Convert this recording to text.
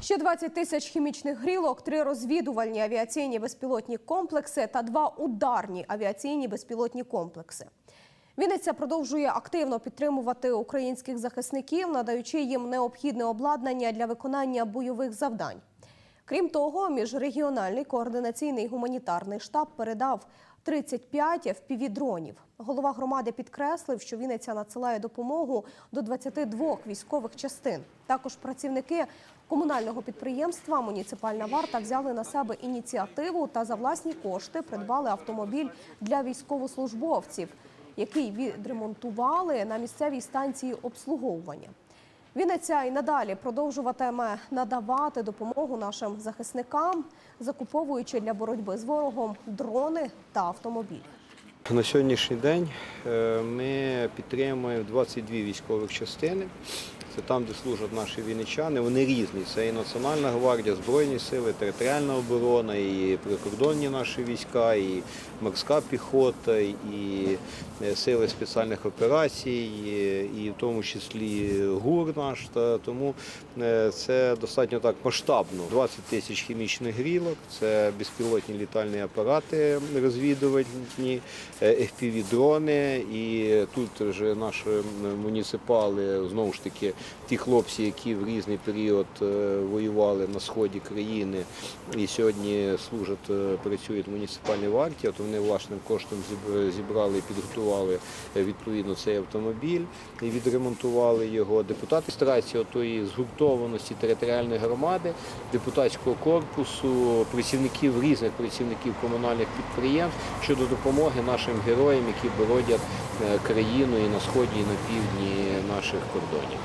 Ще 20 тисяч хімічних грілок, три розвідувальні авіаційні безпілотні комплекси та два ударні авіаційні безпілотні комплекси. Вінниця продовжує активно підтримувати українських захисників, надаючи їм необхідне обладнання для виконання бойових завдань. Крім того, міжрегіональний координаційний гуманітарний штаб передав 35 FPV-дронів. Голова громади підкреслив, що Вінниця надсилає допомогу до 22 військових частин. Також працівники комунального підприємства Муніципальна варта взяли на себе ініціативу та за власні кошти придбали автомобіль для військовослужбовців, який відремонтували на місцевій станції обслуговування. Вінниця і надалі продовжуватиме надавати допомогу нашим захисникам, закуповуючи для боротьби з ворогом дрони та автомобілі. На сьогоднішній день е, ми підтримуємо 22 військових частини. Це там, де служать наші вінничани. Вони різні. Це і Національна гвардія, Збройні сили, територіальна оборона, і прикордонні наші війська, і морська піхота, і е, сили спеціальних операцій, і- в тому числі ГУР наш. Тому е, це достатньо так масштабно. 20 тисяч хімічних грілок, це безпілотні літальні апарати розвідувальні, е, FPV-дрони. І тут вже наші муніципали, знову ж таки, ті хлопці, які в різний період е, воювали на сході країни і сьогодні служать, е, працюють в муніципальній варті, от вони власним коштом зібрали і підготували е, відповідно цей автомобіль і відремонтували його. Депутати страції тої згуртованості територіальної громади, депутатського корпусу, працівників різних працівників комунальних підприємств щодо допомоги нашим героям, які бородять е, країну і на сході, і на півдні наших кордонів.